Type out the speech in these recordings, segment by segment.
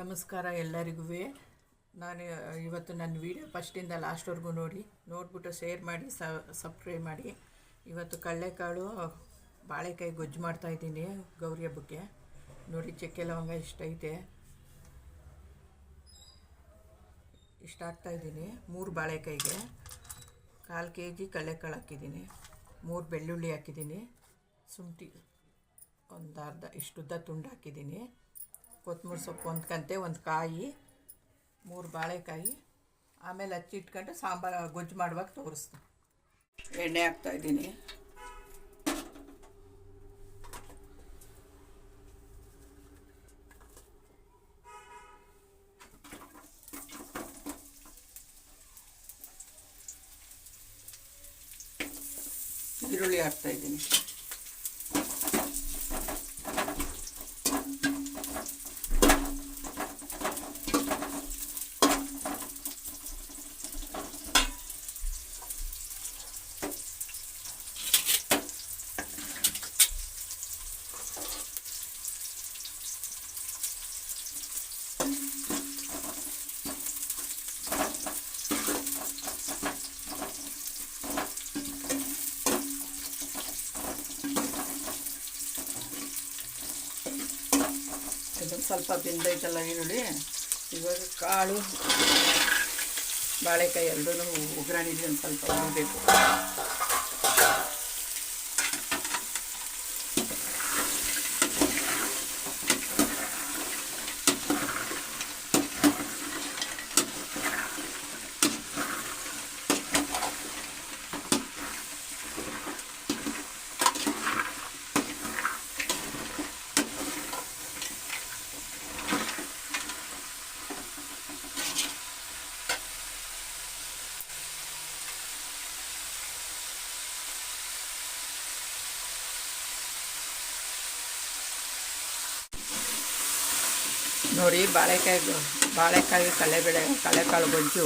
ನಮಸ್ಕಾರ ಎಲ್ಲರಿಗೂ ನಾನು ಇವತ್ತು ನನ್ನ ವೀಡಿಯೋ ಫಸ್ಟಿಂದ ಲಾಸ್ಟ್ವರೆಗೂ ನೋಡಿ. ನೋಡಿಬಿಟ್ಟು ಶೇರ್ ಮಾಡಿ ಸಬ್ಸ್ಕ್ರೈಬ್ ಮಾಡಿ. ಇವತ್ತು ಕಡಲೆಕಾಳು ಬಾಳೆಕಾಯಿ ಗೊಜ್ಜು ಮಾಡ್ತಾಯಿದ್ದೀನಿ ಗೌರಿ ಹಬ್ಬಕ್ಕೆ. ನೋಡಿ, ಚಕ್ಕೆ ಲವಂಗ ಇಷ್ಟೈತೆ. ಇಷ್ಟ ಹಾಕ್ತಾಯಿದ್ದೀನಿ ಮೂರು ಬಾಳೆಕಾಯಿಗೆ. ಕಾಲು ಕೆ ಜಿ ಕಡಲೆಕಾಳು ಹಾಕಿದ್ದೀನಿ. ಮೂರು ಬೆಳ್ಳುಳ್ಳಿ ಹಾಕಿದ್ದೀನಿ. ಶುಂಠಿ ಒಂದು ಅರ್ಧ ಇಷ್ಟುದ್ದ ತುಂಡು ಹಾಕಿದ್ದೀನಿ. ಕೊತ್ತಂಬರಿ ಸೊಪ್ಪು ಒಂದು ಕಂತೆ ಒಂದು ಕಾಯಿ, ಮೂರು ಬಾಳೆಕಾಯಿ, ಆಮೇಲೆ ಹಚ್ಚಿಟ್ಕೊಂಡು ಸಾಂಬಾರು ಗೊಜ್ಜು ಮಾಡುವಾಗ ತೋರಿಸ್ತೀನಿ. ಎಣ್ಣೆ ಹಾಕ್ತಾಯಿದ್ದೀನಿ ಈರುಳ್ಳಿ ಹಾಕ್ತಾಯಿದ್ದೀನಿ ಸ್ವಲ್ಪ ಬೆಂದೈತಲ್ಲ ಈರುಳ್ಳಿ. ಇವಾಗ ಕಾಳು ಬಾಳೆಕಾಯಿ ಎರಡೂ ಉಗ್ರಾಣಿಗೆ ಒಂದು ಸ್ವಲ್ಪ ಉರಿಬೇಕು ನೋಡಿ ಬಾಳೆಕಾಯಿ ಬಾಳೆಕಾಯಿ ಕಡಲೆಬೇಳೆ ಕಡಲೆಕಾಳು ಗೊಜ್ಜು,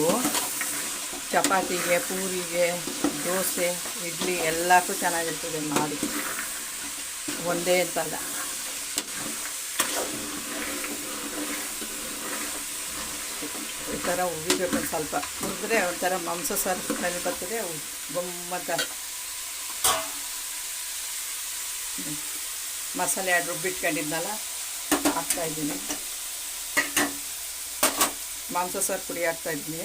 ಚಪಾತಿಗೆ, ಪೂರಿಗೆ, ದೋಸೆ, ಇಡ್ಲಿ ಎಲ್ಲಕ್ಕೂ ಚೆನ್ನಾಗಿರ್ತದೆ ಮಾಡಿ. ಒಂದೇ ಅಂತಲ್ಲ ಈ ಥರ ಉಗಿಬೇಕು ಸ್ವಲ್ಪ. ಹುರಿದ್ರೆ ಒಂಥರ ಮಾಂಸ ಸಾರು ಸ್ಮೆಲ್ ಬರ್ತದೆ ಗೊಮ್ಮತ್ತ. ಮಸಾಲೆ ಎರಡು ರುಬ್ಬಿಟ್ಕೊಂಡಿದ್ನಲ್ಲ ಹಾಕ್ತಾಯಿದ್ದೀನಿ ಮಾಂಸ ಸಾರು ಪುಡಿ ಹಾಕ್ತಾಯಿದ್ದೀನಿ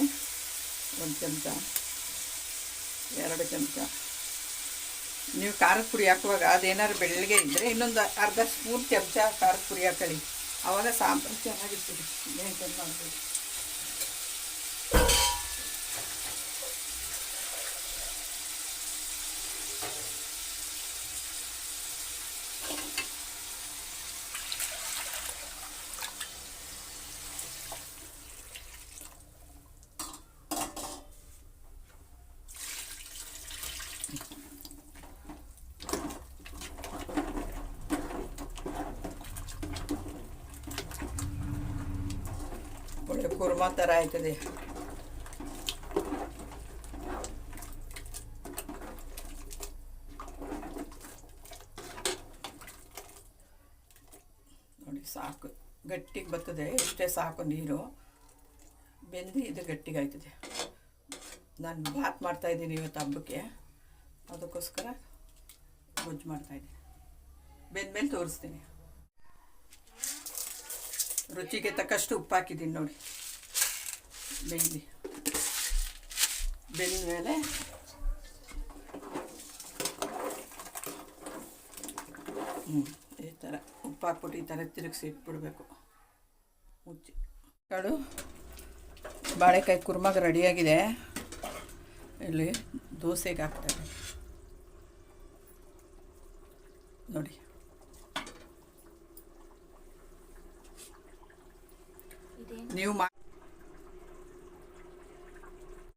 ಒಂದು ಚಮಚ, ಎರಡು ಚಮಚ. ನೀವು ಖಾರದ ಪುಡಿ ಹಾಕುವಾಗ ಅದೇನಾದ್ರು ಬೆಳ್ಳಿಗೆ ಇದ್ದರೆ ಇನ್ನೊಂದು ಅರ್ಧ ಸ್ಪೂನ್ ಚಮಚ ಖಾರದ ಪುಡಿ ಹಾಕೊಳ್ಳಿ. ಆವಾಗ ಸಾಂಬಾರು ಚೆನ್ನಾಗಿರ್ತದೆ. ಏನು ಮಾಡಬೇಕು ಕುರ್ಮಾ ಥರ ಆಯ್ತದೆ. ನೋಡಿ, ಸಾಕು. ಗಟ್ಟಿಗೆ ಬರ್ತದೆ ಇಷ್ಟೇ ಸಾಕು ನೀರು. ಬೆಂದು ಇದು ಗಟ್ಟಿಗೆ ಆಯ್ತದೆ. ನಾನು ಭಾತ್ ಮಾಡ್ತಾಯಿದ್ದೀನಿ ಇವತ್ತು ಹಬ್ಬಕ್ಕೆ. ಅದಕ್ಕೋಸ್ಕರ ಗೊಜ್ಜು ಮಾಡ್ತಾಯಿದ್ದೀನಿ ಬೆಂದ್ಮೇಲೆ ತೋರಿಸ್ತೀನಿ. ರುಚಿಗೆ ತಕ್ಕಷ್ಟು ಉಪ್ಪು ಹಾಕಿದ್ದೀನಿ ನೋಡಿ. ಬೆಂದಿ ಬೆಂದ ಮೇಲೆ ಹ್ಞೂ ಈ ಥರ ಉಪ್ಪು ಹಾಕ್ಬಿಟ್ಟು ಈ ಥರ ತಿರುಗಿಸಿ ಇಟ್ಬಿಡ್ಬೇಕು. ಮುಚ್ಚಿ. ಕಾಳು ಬಾಳೆಕಾಯಿ ಕುರ್ಮಾಗ ರೆಡಿಯಾಗಿದೆ. ಇಲ್ಲಿ ದೋಸೆಗೆ ಹಾಕ್ತಾರೆ ನೋಡಿ. ನೀವು ಮಾ